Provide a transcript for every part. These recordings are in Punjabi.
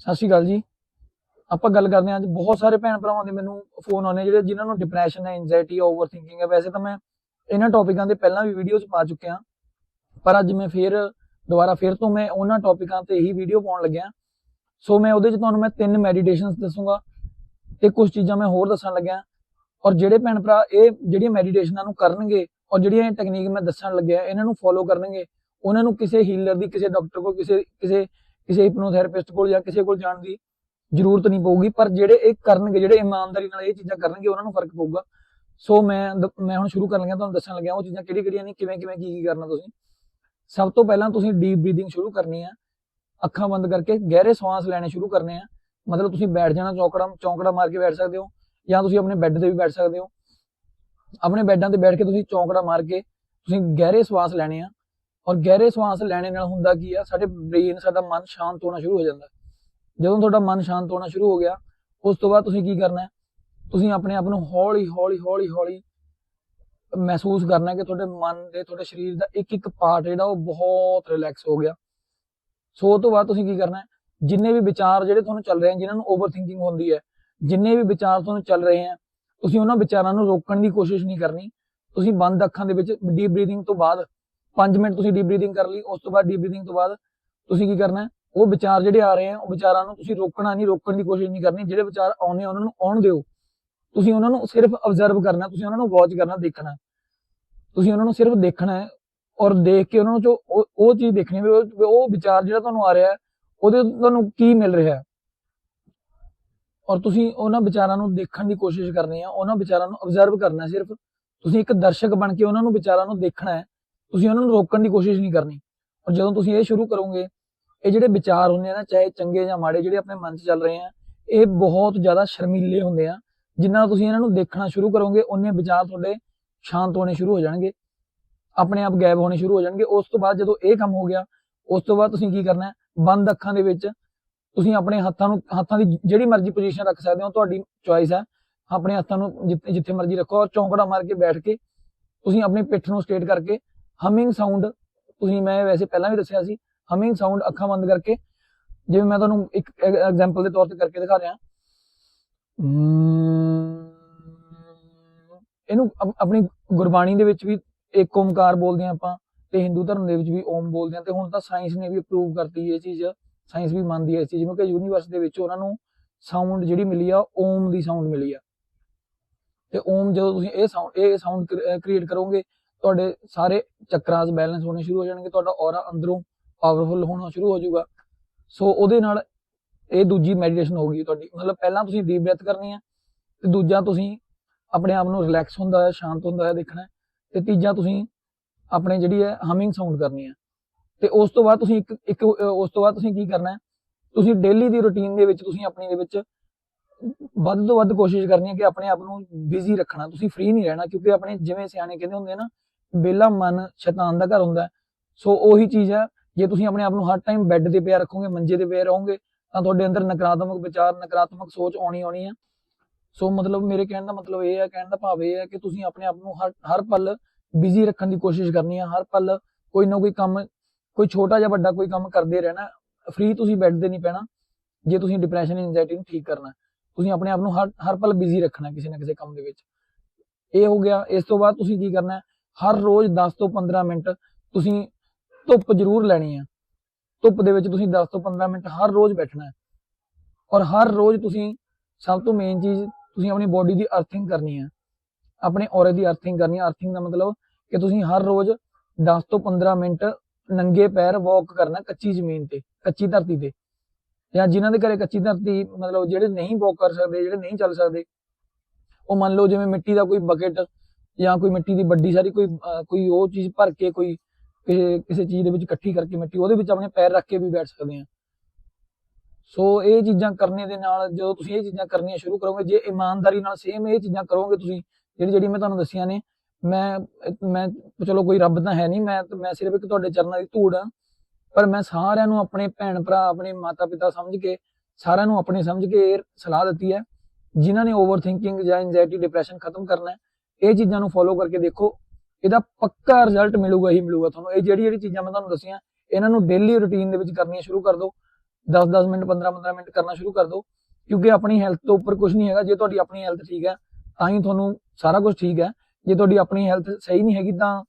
ਸਤਿ ਸ਼੍ਰੀ ਅਕਾਲ ਜੀ। ਆਪਾਂ ਗੱਲ ਕਰਦੇ ਹਾਂ ਅੱਜ ਬਹੁਤ ਸਾਰੇ ਭੈਣ ਭਰਾਵਾਂ ਦੇ ਮੈਨੂੰ ਫੋਨ ਆਉਂਦੇ ਜਿਹੜੇ ਜਿਨ੍ਹਾਂ ਨੂੰ ਡਿਪਰੈਸ਼ਨ ਹੈ ਐਂਜ਼ਾਇਟੀ ਓਵਰਥਿੰਕਿੰਗ ਹੈ। ਵੈਸੇ ਤਾਂ ਮੈਂ ਇਹਨਾਂ ਟੌਪਿਕਾਂ ਤੇ ਪਹਿਲਾਂ ਵੀ ਵੀਡੀਓਜ਼ ਪਾ ਚੁੱਕਿਆ ਪਰ ਅੱਜ ਮੈਂ ਫੇਰ ਦੁਬਾਰਾ ਫੇਰ ਤੋਂ ਮੈਂ ਉਹਨਾਂ ਟੌਪਿਕਾਂ ਤੇ ਹੀ ਵੀਡੀਓ ਪਾਉਣ ਲੱਗਿਆ। ਸੋ ਮੈਂ ਉਹਦੇ ਚ ਤੁਹਾਨੂੰ ਮੈਂ ਤਿੰਨ ਮੈਡੀਟੇਸ਼ਨਸ ਦੱਸੂਗਾ। ਤੇ ਕੁਝ ਚੀਜ਼ਾਂ ਮੈਂ ਹੋਰ ਦੱਸਣ ਲੱਗਿਆ। ਔਰ ਜਿਹੜੇ ਭੈਣ ਭਰਾ ਇਹ ਜਿਹੜੀਆਂ ਮੈਡੀਟੇਸ਼ਨਾਂ ਨੂੰ ਕਰਨਗੇ ਔਰ ਜਿਹੜੀਆਂ ਇਹ ਟੈਕਨੀਕ ਮੈਂ ਦੱਸਣ ਲੱਗਿਆ, ਇਹਨਾਂ ਨੂੰ ਫੋਲੋ ਕਰਨਗੇ, ਉਹਨਾਂ ਨੂੰ ਕਿਸੇ ਹੀਲਰ ਦੀ, ਕਿਸੇ ਡਾਕਟਰ ਕੋਲ, ਕਿਸੇ ਕਿਸੇ ਕਿਸੇ ਹਿਪਨੋਥੈਰੇਪਿਸਟ ਕੋਲ ਜਾਂ ਕਿਸੇ ਕੋਲ ਜਾਣ ਦੀ ਜ਼ਰੂਰਤ ਨਹੀਂ ਪਊਗੀ, ਪਰ ਜਿਹੜੇ ਇਹ ਕਰਨਗੇ, ਜਿਹੜੇ ਇਮਾਨਦਾਰੀ ਨਾਲ ਇਹ ਚੀਜ਼ਾਂ ਕਰਨਗੇ, ਉਹਨਾਂ ਨੂੰ ਫ਼ਰਕ ਪਊਗਾ। ਸੋ ਮੈਂ ਮੈਂ ਹੁਣ ਸ਼ੁਰੂ ਕਰਨ ਲੱਗਿਆ, ਤੁਹਾਨੂੰ ਦੱਸਣ ਲੱਗਿਆ ਉਹ ਚੀਜ਼ਾਂ ਕਿਹੜੀ ਕਿਹੜੀਆਂ ਨੇ, ਕਿਵੇਂ ਕਿਵੇਂ ਕੀ ਕੀ ਕਰਨਾ ਤੁਸੀਂ। ਸਭ ਤੋਂ ਪਹਿਲਾਂ ਤੁਸੀਂ ਡੀਪ ਬਰੀਥਿੰਗ ਸ਼ੁਰੂ ਕਰਨੀ ਆ। ਅੱਖਾਂ ਬੰਦ ਕਰਕੇ ਗਹਿਰੇ ਸਵਾਸ ਲੈਣੇ ਸ਼ੁਰੂ ਕਰਨੇ ਆ। ਮਤਲਬ ਤੁਸੀਂ ਬੈਠ ਜਾਣਾ, ਚੌਕੜਾ, ਚੌਂਕੜਾ ਮਾਰ ਕੇ ਬੈਠ ਸਕਦੇ ਹੋ, ਜਾਂ ਤੁਸੀਂ ਆਪਣੇ ਬੈੱਡ ਤੇ ਵੀ ਬੈਠ ਸਕਦੇ ਹੋ। ਆਪਣੇ ਬੈੱਡਾਂ ਤੇ ਬੈਠ ਕੇ ਤੁਸੀਂ ਚੌਂਕੜਾ ਮਾਰ ਕੇ ਤੁਸੀਂ ਗਹਿਰੇ ਸਵਾਸ ਲੈਣੇ ਆ। ਔਰ ਗਹਿਰੇ ਸਵਾਸ ਲੈਣੇ ਨਾਲ ਹੁੰਦਾ ਕੀ ਆ, ਸਾਡੇ ਬ੍ਰੇਨ ਸਾਡਾ ਮਨ ਸ਼ਾਂਤ ਹੋਣਾ ਸ਼ੁਰੂ ਹੋ ਜਾਂਦਾ। ਜਦੋਂ ਤੁਹਾਡਾ ਮਨ ਸ਼ਾਂਤ ਹੋਣਾ ਸ਼ੁਰੂ ਹੋ ਗਿਆ, ਉਸ ਤੋਂ ਬਾਅਦ ਤੁਸੀਂ ਕੀ ਕਰਨਾ ਹੈ? ਤੁਸੀਂ ਆਪਣੇ ਆਪ ਨੂੰ ਹੌਲੀ ਹੌਲੀ ਹੌਲੀ ਹੌਲੀ ਮਹਿਸੂਸ ਕਰਨਾ ਕਿ ਤੁਹਾਡੇ ਮਨ ਦੇ, ਤੁਹਾਡੇ ਸਰੀਰ ਦਾ ਇੱਕ ਇੱਕ ਪਾਰਟ ਜਿਹੜਾ ਉਹ ਬਹੁਤ ਰਿਲੈਕਸ ਹੋ ਗਿਆ। ਸੋ ਉਹ ਤੋਂ ਬਾਅਦ ਤੁਸੀਂ ਕੀ ਕਰਨਾ ਜਿੰਨੇ ਵੀ ਵਿਚਾਰ ਜਿਹੜੇ ਤੁਹਾਨੂੰ ਚੱਲ ਰਹੇ ਹਨ, ਜਿਨ੍ਹਾਂ ਨੂੰ ਓਵਰਥਿੰਕਿੰਗ ਹੁੰਦੀ ਹੈ, ਜਿੰਨੇ ਵੀ ਵਿਚਾਰ ਤੁਹਾਨੂੰ ਚੱਲ ਰਹੇ ਹਨ, ਤੁਸੀਂ ਉਹਨਾਂ ਵਿਚਾਰਾਂ ਨੂੰ ਰੋਕਣ ਦੀ ਕੋਸ਼ਿਸ਼ ਨਹੀਂ ਕਰਨੀ। ਤੁਸੀਂ ਬੰਦ ਅੱਖਾਂ ਦੇ ਵਿੱਚ ਡੀਪ ਬਰੀਥਿੰਗ ਤੋਂ ਬਾਅਦ 5 ਮਿੰਟ ਤੁਸੀਂ ਡੀਪ ਬਰੀਥਿੰਗ ਕਰ ਲਈ, ਉਸ ਤੋਂ ਬਾਅਦ ਡੀਪ ਬਰੀਥਿੰਗ ਤੋਂ ਬਾਅਦ ਤੁਸੀਂ ਕੀ ਕਰਨਾ ਉਹ ਵਿਚਾਰ ਜਿਹੜੇ ਆ ਰਹੇ ਆ ਉਹ ਵਿਚਾਰਾਂ ਨੂੰ ਤੁਸੀਂ ਰੋਕਣਾ ਨਹੀਂ, ਰੋਕਣ ਦੀ ਕੋਸ਼ਿਸ਼ ਨਹੀਂ ਕਰਨੀ, ਜਿਹੜੇ ਵਿਚਾਰ ਆਉਣੇ ਉਹਨਾਂ ਨੂੰ ਆਉਣ ਦਿਓ। ਤੁਸੀਂ ਉਹਨਾਂ ਨੂੰ ਸਿਰਫ ਅਬਜ਼ਰਵ ਕਰਨਾ, ਤੁਸੀਂ ਉਹਨਾਂ ਨੂੰ ਵਾਚ ਕਰਨਾ, ਦੇਖਣਾ। ਤੁਸੀਂ ਉਹਨਾਂ ਨੂੰ ਸਿਰਫ ਦੇਖਣਾ ਹੈ ਔਰ ਦੇਖ ਕੇ ਉਹਨਾਂ ਨੂੰ ਜੋ ਉਹ ਚੀਜ਼ ਦੇਖਣੀ ਵੀ ਉਹ ਵਿਚਾਰ ਜਿਹੜਾ ਤੁਹਾਨੂੰ ਆ ਰਿਹਾ ਹੈ, ਉਹਦੇ ਤੁਹਾਨੂੰ ਕੀ ਮਿਲ ਰਿਹਾ ਔਰ ਤੁਸੀਂ ਉਹਨਾਂ ਵਿਚਾਰਾਂ ਨੂੰ ਦੇਖਣ ਦੀ ਕੋਸ਼ਿਸ਼ ਕਰਨੀ ਆ ਉਹਨਾਂ ਵਿਚਾਰਾਂ ਨੂੰ ਅਬਜ਼ਰਵ ਕਰਨਾ ਸਿਰਫ। ਤੁਸੀਂ ਇੱਕ ਦਰਸ਼ਕ ਬਣ ਕੇ ਉਹਨਾਂ ਨੂੰ ਵਿਚਾਰਾਂ ਨੂੰ ਦੇਖਣਾ ਹੈ। ਤੁਸੀਂ ਉਹਨਾਂ ਨੂੰ ਰੋਕਣ ਦੀ ਕੋਸ਼ਿਸ਼ ਨਹੀਂ ਕਰਨੀ। ਔਰ ਜਦੋਂ ਤੁਸੀਂ ਇਹ ਸ਼ੁਰੂ ਕਰੋਗੇ, ਇਹ ਜਿਹੜੇ ਵਿਚਾਰ ਹੁੰਦੇ ਆ ਨਾ, ਚਾਹੇ ਚੰਗੇ ਜਾਂ ਮਾੜੇ, ਜਿਹੜੇ ਆਪਣੇ ਮਨ 'ਚ ਚੱਲ ਰਹੇ ਆ, ਇਹ ਬਹੁਤ ਜ਼ਿਆਦਾ ਸ਼ਰਮੀਲੇ ਹੁੰਦੇ ਆ। ਜਿੰਨਾ ਤੁਸੀਂ ਇਹਨਾਂ ਨੂੰ ਦੇਖਣਾ ਸ਼ੁਰੂ ਕਰੋਗੇ ਉਹਨੇ ਵਿਚਾਰ ਤੁਹਾਡੇ ਸ਼ਾਂਤ ਹੋਣੇ ਸ਼ੁਰੂ ਹੋ ਜਾਣਗੇ। ਆਪਣੇ ਆਪ ਗਾਇਬ ਹੋਣੇ ਸ਼ੁਰੂ ਹੋ ਜਾਣਗੇ। ਉਸ ਤੋਂ ਬਾਅਦ ਜਦੋਂ ਇਹ ਕੰਮ ਹੋ ਗਿਆ, ਉਸ ਤੋਂ ਬਾਅਦ ਤੁਸੀਂ ਕੀ ਕਰਨਾ ਹੈ? ਬੰਦ ਅੱਖਾਂ ਦੇ ਵਿੱਚ ਤੁਸੀਂ ਆਪਣੇ ਹੱਥਾਂ ਨੂੰ, ਹੱਥਾਂ ਦੀ ਜਿਹੜੀ ਮਰਜ਼ੀ ਪੋਜੀਸ਼ਨ ਰੱਖ ਸਕਦੇ ਹੋ, ਤੁਹਾਡੀ ਚੁਆਇਸ ਹੈ। ਆਪਣੇ ਹੱਥਾਂ ਨੂੰ ਜਿੱਥੇ ਜਿੱਥੇ ਮਰਜ਼ੀ ਰੱਖੋ ਔਰ ਚੌਂਕੜਾ ਮਾਰ ਕੇ ਬੈਠ ਕੇ ਤੁਸੀਂ ਆਪਣੀ ਪਿੱਠ ਨੂੰ ਸਟੇਟ ਕਰਕੇ ਹਮਿੰਗ ਸਾਊਂਡ ਤੁਸੀਂ ਮੈਂ ਵੈਸੇ ਪਹਿਲਾਂ ਵੀ ਦੱਸਿਆ ਸੀ ਹਮਿੰਗ ਸਾਊਂਡ ਅੱਖਾਂ ਬੰਦ ਕਰਕੇ, ਜਿਵੇਂ ਮੈਂ ਤੁਹਾਨੂੰ ਇੱਕ ਐਗਜ਼ਾਮਪਲ ਦੇ ਤੌਰ ਤੇ ਕਰਕੇ ਦਿਖਾ ਰਿਹਾ। ਇਹਨੂੰ ਆਪਣੀ ਗੁਰਬਾਣੀ ਦੇ ਵਿੱਚ ਵੀ ਇੱਕ ਓਮਕਾਰ ਬੋਲਦੇ ਆ ਆਪਾਂ, ਤੇ ਹਿੰਦੂ ਧਰਮ ਦੇ ਵਿੱਚ ਵੀ ਓਮ ਬੋਲਦੇ ਆ ਤੇ ਹੁਣ ਤਾਂ ਸਾਇੰਸ ਨੇ ਵੀ ਅਪਰੂਵ ਕਰਤੀ ਇਹ ਚੀਜ਼ ਸਾਇੰਸ ਵੀ ਮੰਨਦੀ ਹੈ ਇਸ ਚੀਜ਼ ਨੂੰ ਕਿ ਯੂਨੀਵਰਸ ਦੇ ਵਿੱਚ ਉਹਨਾਂ ਨੂੰ ਸਾਊਂਡ ਜਿਹੜੀ ਮਿਲੀ ਆ, ਓਮ ਦੀ ਸਾਊਂਡ ਮਿਲੀ ਆ। ਤੇ ਓਮ ਜਦੋਂ ਤੁਸੀਂ ਇਹ ਸਾਊਂਡ ਇਹ ਸਾਊਂਡ ਕ੍ਰੀਏਟ ਕਰੋਗੇ ਤੁਹਾਡੇ ਸਾਰੇ ਚੱਕਰਾਸ ਬੈਲੈਂਸ ਹੋਣੇ ਸ਼ੁਰੂ ਹੋ ਜਾਣਗੇ, ਤੁਹਾਡਾ ਔਰਾ ਅੰਦਰੋਂ ਪਾਵਰਫੁਲ ਹੋਣਾ ਸ਼ੁਰੂ ਹੋ ਜਾਊਗਾ। ਸੋ ਉਹਦੇ ਨਾਲ ਇਹ ਦੂਜੀ ਮੈਡੀਟੇਸ਼ਨ ਹੋਗੀ ਤੁਹਾਡੀ। ਮਤਲਬ ਪਹਿਲਾਂ ਤੁਸੀਂ ਡੀਪ ਬ੍ਰੈਥ ਕਰਨੀ ਹੈ, ਤੇ ਦੂਜਾ ਤੁਸੀਂ ਆਪਣੇ ਆਪ ਨੂੰ ਰਿਲੈਕਸ ਹੁੰਦਾ ਹੈ, ਸ਼ਾਂਤ ਹੁੰਦਾ ਹੈ ਦੇਖਣਾ ਤੇ ਤੀਜਾ ਤੁਸੀਂ ਆਪਣੇ ਜਿਹੜੀ ਹੈ ਹਮਿੰਗ ਸਾਊਂਡ ਕਰਨੀ ਹੈ। ਤੇ ਉਸ ਤੋਂ ਬਾਅਦ ਤੁਸੀਂ ਇੱਕ ਇੱਕ ਉਸ ਤੋਂ ਬਾਅਦ ਤੁਸੀਂ ਕੀ ਕਰਨਾ ਹੈ, ਤੁਸੀਂ ਡੇਲੀ ਦੀ ਰੁਟੀਨ ਦੇ ਵਿੱਚ ਤੁਸੀਂ ਆਪਣੀ ਦੇ ਵਿੱਚ ਵੱਧ ਤੋਂ ਵੱਧ ਕੋਸ਼ਿਸ਼ ਕਰਨੀ ਹੈ ਕਿ ਆਪਣੇ ਆਪ ਨੂੰ ਬਿਜ਼ੀ ਰੱਖਣਾ, ਤੁਸੀਂ ਫ੍ਰੀ ਨਹੀਂ ਰਹਿਣਾ, ਕਿਉਂਕਿ ਆਪਣੇ ਜਿਵੇਂ ਸਿਆਣੇ ਕਹਿੰਦੇ ਹੁੰਦੇ ਆ ਨਾ ਬੇਲਾ ਮਨ ਸ਼ੈਤਾਨ ਦਾ ਘਰ ਹੁੰਦਾ ਸੋ ਉਹੀ ਚੀਜ਼ ਹੈ, ਜੇ ਤੁਸੀਂ ਆਪਣੇ ਆਪ ਨੂੰ ਹਰ ਟਾਈਮ ਬੈੱਡ ਤੇ ਪਿਆ ਰੱਖੋਗੇ, ਮੰਜੇ ਤੇ ਪਿਆ ਰਹੋਗੇ, ਤਾਂ ਤੁਹਾਡੇ ਅੰਦਰ ਨਕਾਰਾਤਮਕ ਵਿਚਾਰ, ਨਕਾਰਾਤਮਕ ਸੋਚ ਆਉਣੀ ਆਉਣੀ ਹੈ। ਸੋ ਮਤਲਬ ਮੇਰੇ ਕਹਿਣ ਦਾ ਮਤਲਬ ਇਹ ਹੈ, ਕਹਿਣ ਦਾ ਭਾਵ ਇਹ ਹੈ ਕਿ ਤੁਸੀਂ ਆਪਣੇ ਆਪ ਨੂੰ ਹਰ ਹਰ ਪਲ ਬਿਜ਼ੀ ਰੱਖਣ ਦੀ ਕੋਸ਼ਿਸ਼ ਕਰਨੀ ਹੈ। ਹਰ ਪਲ ਕੋਈ ਨਾ ਕੋਈ ਕੰਮ, ਕੋਈ ਛੋਟਾ ਜਾਂ ਵੱਡਾ ਕੋਈ ਕੰਮ ਕਰਦੇ ਰਹਿਣਾ ਫ੍ਰੀ ਤੁਸੀਂ ਬੈੱਡ ਤੇ ਨਹੀਂ ਪੈਣਾ, ਜੇ ਤੁਸੀਂ ਡਿਪਰੈਸ਼ਨ ਐਂਜ਼ਾਇਟੀ ਨੂੰ ਠੀਕ ਕਰਨਾ ਤੁਸੀਂ ਆਪਣੇ ਆਪ ਨੂੰ ਹਰ ਹਰ ਪਲ ਬਿਜ਼ੀ ਰੱਖਣਾ ਕਿਸੇ ਨਾ ਕਿਸੇ ਕੰਮ ਦੇ ਵਿੱਚ। ਇਹ ਹੋ ਗਿਆ, ਇਸ ਤੋਂ ਬਾਅਦ ਤੁਸੀਂ ਕੀ ਕਰਨਾ ਹੈ? ਹਰ ਰੋਜ਼ 10 ਤੋਂ 15 ਮਿੰਟ ਤੁਸੀਂ ਧੁੱਪ ਜ਼ਰੂਰ ਲੈਣੀ ਹੈ ਧੁੱਪ ਦੇ ਵਿੱਚ ਤੁਸੀਂ 10 ਤੋਂ 15 ਮਿੰਟ ਹਰ ਰੋਜ਼ ਬੈਠਣਾ ਹੈ। ਔਰ ਹਰ ਰੋਜ਼ ਤੁਸੀਂ ਸਭ ਤੋਂ ਮੇਨ ਚੀਜ਼ ਤੁਸੀਂ ਆਪਣੀ ਬੋਡੀ ਦੀ ਅਰਥਿੰਗ ਕਰਨੀ ਹੈ ਆਪਣੇ ਔਰੇ ਦੀ ਅਰਥਿੰਗ ਕਰਨੀ ਹੈ ਅਰਥਿੰਗ ਦਾ ਮਤਲਬ ਕਿ ਤੁਸੀਂ ਹਰ ਰੋਜ਼ 10 ਤੋਂ 15 ਮਿੰਟ ਨੰਗੇ ਪੈਰ ਵਾਕ ਕਰਨਾ ਕੱਚੀ ਜ਼ਮੀਨ ਤੇ, ਕੱਚੀ ਧਰਤੀ ਤੇ। ਜਾਂ ਜਿਨ੍ਹਾਂ ਦੇ ਘਰੇ ਕੱਚੀ ਧਰਤੀ ਮਤਲਬ ਜਿਹੜੇ ਨਹੀਂ ਵਾਕ ਕਰ ਸਕਦੇ, ਜਿਹੜੇ ਨਹੀਂ ਚੱਲ ਸਕਦੇ, ਉਹ ਮੰਨ ਲਓ ਜਿਵੇਂ ਮਿੱਟੀ ਦਾ ਕੋਈ ਬਕਟ ਜਾਂ ਕੋਈ ਮਿੱਟੀ ਦੀ ਵੱਡੀ ਸਾਰੀ ਕੋਈ ਕੋਈ ਉਹ ਚੀਜ਼ ਭਰ ਕੇ ਕੋਈ ਕਿਸੇ ਚੀਜ਼ ਦੇ ਵਿੱਚ ਇਕੱਠੀ ਕਰਕੇ ਮਿੱਟੀ, ਉਹਦੇ ਵਿੱਚ ਆਪਣੇ ਪੈਰ ਰੱਖ ਕੇ ਵੀ ਬੈਠ ਸਕਦੇ ਆ ਸੋ ਇਹ ਚੀਜ਼ਾਂ ਕਰਨੇ ਦੇ ਨਾਲ, ਜਦੋਂ ਤੁਸੀਂ ਇਹ ਚੀਜ਼ਾਂ ਕਰਨੀਆਂ ਸ਼ੁਰੂ ਕਰੋਗੇ, ਜੇ ਇਮਾਨਦਾਰੀ ਨਾਲ ਸੇਮ ਇਹ ਚੀਜ਼ਾਂ ਕਰੋਗੇ ਤੁਸੀਂ, ਜਿਹੜੀ ਜਿਹੜੀ ਮੈਂ ਤੁਹਾਨੂੰ ਦੱਸੀਆਂ ਨੇ, ਮੈਂ ਮੈਂ, ਚਲੋ ਕੋਈ ਰੱਬ ਤਾਂ ਹੈ ਨਹੀਂ, ਮੈਂ ਮੈਂ ਸਿਰਫ ਇੱਕ ਤੁਹਾਡੇ ਚਰਨਾਂ ਦੀ ਧੂੜ ਆ ਪਰ ਮੈਂ ਸਾਰਿਆਂ ਨੂੰ ਆਪਣੇ ਭੈਣ ਭਰਾ, ਆਪਣੇ ਮਾਤਾ ਪਿਤਾ ਸਮਝ ਕੇ, ਸਾਰਿਆਂ ਨੂੰ ਆਪਣੇ ਸਮਝ ਕੇ ਇਹ ਸਲਾਹ ਦਿੱਤੀ ਹੈ, ਜਿਨ੍ਹਾਂ ਨੇ ਓਵਰਥਿੰਕਿੰਗ ਜਾਂ ਐਂਜ਼ਾਇਟੀ ਡਿਪਰੈਸ਼ਨ ਖਤਮ ਕਰਨਾ ਹੈ। ਇਹ ਚੀਜ਼ਾਂ ਨੂੰ ਫੋਲੋ ਕਰਕੇ ਦੇਖੋ, ਇਹਦਾ ਪੱਕਾ ਰਿਜ਼ਲਟ ਮਿਲੂਗਾ ਹੀ ਮਿਲੂਗਾ ਤੁਹਾਨੂੰ। ਇਹ ਜਿਹੜੀ ਜਿਹੜੀ ਚੀਜ਼ਾਂ ਮੈਂ ਤੁਹਾਨੂੰ ਦੱਸੀਆਂ, ਇਹਨਾਂ ਨੂੰ ਡੇਲੀ ਰੁਟੀਨ ਦੇ ਵਿੱਚ ਕਰਨੀਆਂ ਸ਼ੁਰੂ ਕਰ ਦਿਓ 10-10 ਮਿੰਟ 15-15 ਮਿੰਟ ਕਰਨਾ ਸ਼ੁਰੂ ਕਰ ਦਿਓ ਕਿਉਂਕਿ ਆਪਣੀ ਹੈਲਥ ਤੋਂ ਉੱਪਰ ਕੁਝ ਨਹੀਂ ਹੈਗਾ। ਜੇ ਤੁਹਾਡੀ ਆਪਣੀ ਹੈਲਥ ਠੀਕ ਹੈ, ਤਾਂ ਹੀ ਤੁਹਾਨੂੰ ਸਾਰਾ ਕੁਝ ਠੀਕ ਹੈ। ਜੇ ਤੁਹਾਡੀ ਆਪਣੀ ਹੈਲਥ ਸਹੀ ਨਹੀਂ ਹੈਗੀ, ਤਾਂ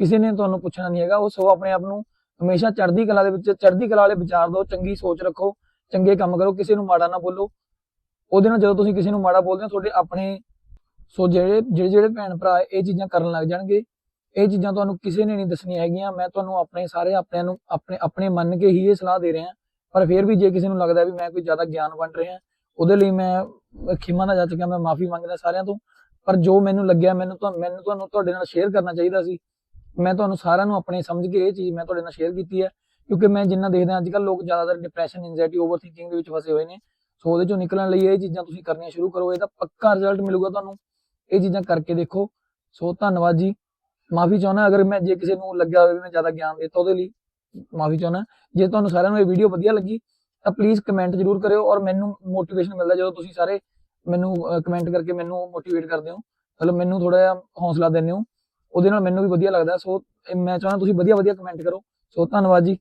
ਕਿਸੇ ਨੇ ਤੁਹਾਨੂੰ ਪੁੱਛਣਾ ਨਹੀਂ ਹੈਗਾ। ਉਹ ਸੋ ਆਪਣੇ ਆਪ ਨੂੰ ਹਮੇਸ਼ਾ ਚੜ੍ਹਦੀ ਕਲਾ ਦੇ ਵਿੱਚ, ਚੜ੍ਹਦੀ ਕਲਾ ਵਾਲੇ ਵਿਚਾਰ ਦਿਓ ਚੰਗੀ ਸੋਚ ਰੱਖੋ, ਚੰਗੇ ਕੰਮ ਕਰੋ, ਕਿਸੇ ਨੂੰ ਮਾੜਾ ਨਾ ਬੋਲੋ। ਉਹਦੇ ਨਾਲ ਜਦੋਂ ਤੁਸੀਂ ਕਿਸੇ ਨੂੰ ਮਾੜਾ ਬੋਲਦੇ ਹੋ, ਤੁਹਾਡੇ ਆਪਣੇ ਸੋ ਜਿਹੜੇ ਜਿਹੜੇ ਜਿਹੜੇ ਭੈਣ ਭਰਾ ਇਹ ਚੀਜ਼ਾਂ ਕਰਨ ਲੱਗ ਜਾਣਗੇ, ਇਹ ਚੀਜ਼ਾਂ ਤੁਹਾਨੂੰ ਕਿਸੇ ਨੇ ਨਹੀਂ ਦੱਸਣੀਆਂ ਹੈਗੀਆਂ, ਮੈਂ ਤੁਹਾਨੂੰ ਆਪਣੇ ਸਾਰੇ ਆਪਣਿਆਂ ਨੂੰ, ਆਪਣੇ ਆਪਣੇ ਮੰਨ ਕੇ ਹੀ ਇਹ ਸਲਾਹ ਦੇ ਰਿਹਾ। ਪਰ ਫਿਰ ਵੀ ਜੇ ਕਿਸੇ ਨੂੰ ਲੱਗਦਾ ਵੀ ਮੈਂ ਕੋਈ ਜ਼ਿਆਦਾ ਗਿਆਨ ਵੰਡ ਰਿਹਾ, ਉਹਦੇ ਲਈ ਮੈਂ ਖਿਮਾ ਨਾ ਜਾ ਚੁੱਕਿਆ ਮੈਂ ਮਾਫੀ ਮੰਗਦਾ ਸਾਰਿਆਂ ਤੋਂ। ਪਰ ਜੋ ਮੈਨੂੰ ਲੱਗਿਆ, ਮੈਨੂੰ ਤਾਂ ਮੈਨੂੰ ਤੁਹਾਨੂੰ ਤੁਹਾਡੇ ਨਾਲ ਸ਼ੇਅਰ ਕਰਨਾ ਚਾਹੀਦਾ ਸੀ। ਮੈਂ ਤੁਹਾਨੂੰ ਸਾਰਿਆਂ ਨੂੰ ਆਪਣੇ ਸਮਝ ਕੇ ਇਹ ਚੀਜ਼ ਮੈਂ ਤੁਹਾਡੇ ਨਾਲ ਸ਼ੇਅਰ ਕੀਤੀ ਹੈ, ਕਿਉਂਕਿ ਮੈਂ ਜਿੰਨਾ ਦੇਖਦਾ ਅੱਜ ਕੱਲ੍ਹ ਲੋਕ ਜ਼ਿਆਦਾਤਰ ਡਿਪਰੈਸ਼ਨ ਐਂਜ਼ਾਇਟੀ ਓਵਰਥਿੰਕਿੰਗ ਦੇ ਵਿੱਚ ਫਸੇ ਹੋਏ ਨੇ। ਸੋ ਉਹਦੇ ਚੋਂ ਨਿਕਲਣ ਲਈ ਇਹ ਚੀਜ਼ਾਂ ਤੁਸੀਂ ਕਰਨੀਆਂ ਸ਼ੁਰੂ ਕਰੋ, ਇਹਦਾ ਪੱਕਾ ਰਿਜ਼ਲਟ ਮਿਲੂਗਾ ਤੁਹਾਨੂੰ। ਇਹ ਚੀਜ਼ਾਂ ਕਰਕੇ ਦੇਖੋ। ਸੋ ਧੰਨਵਾਦ ਜੀ। ਮਾਫੀ ਚਾਹੁੰਦਾ, ਅਗਰ ਮੈਂ, ਜੇ ਕਿਸੇ ਨੂੰ ਲੱਗਿਆ ਹੋਵੇ ਵੀ ਮੈਂ ਜ਼ਿਆਦਾ ਗਿਆਨ ਦਿੱਤਾ ਉਹਦੇ ਲਈ, ਮਾਫੀ ਚਾਹੁੰਦਾ। ਜੇ ਤੁਹਾਨੂੰ ਸਾਰਿਆਂ ਨੂੰ ਇਹ ਵੀਡੀਓ ਵਧੀਆ ਲੱਗੀ, ਤਾਂ ਪਲੀਜ਼ ਕਮੈਂਟ ਜ਼ਰੂਰ ਕਰਿਓ ਔਰ ਮੈਨੂੰ ਮੋਟੀਵੇਸ਼ਨ ਮਿਲਦਾ ਜਦੋਂ ਤੁਸੀਂ ਸਾਰੇ ਮੈਨੂੰ ਕਮੈਂਟ ਕਰਕੇ ਮੈਨੂੰ ਮੋਟੀਵੇਟ ਕਰਦੇ ਹੋ। ਮਤਲਬ ਮੈਨੂੰ ਥੋੜਾ ਜਿਹਾ ਹੌਸਲਾ ਦਿੰਦੇ ਹੋ। ਉਹਦੇ ਨਾਲ ਮੈਨੂੰ ਵੀ ਵਧੀਆ ਲੱਗਦਾ। ਸੋ, ਇਹ ਮੈਂ ਚਾਹੁੰਦਾ ਤੁਸੀਂ ਵਧੀਆ ਵਧੀਆ ਕਮੈਂਟ ਕਰੋ। ਸੋ ਧੰਨਵਾਦ ਜੀ।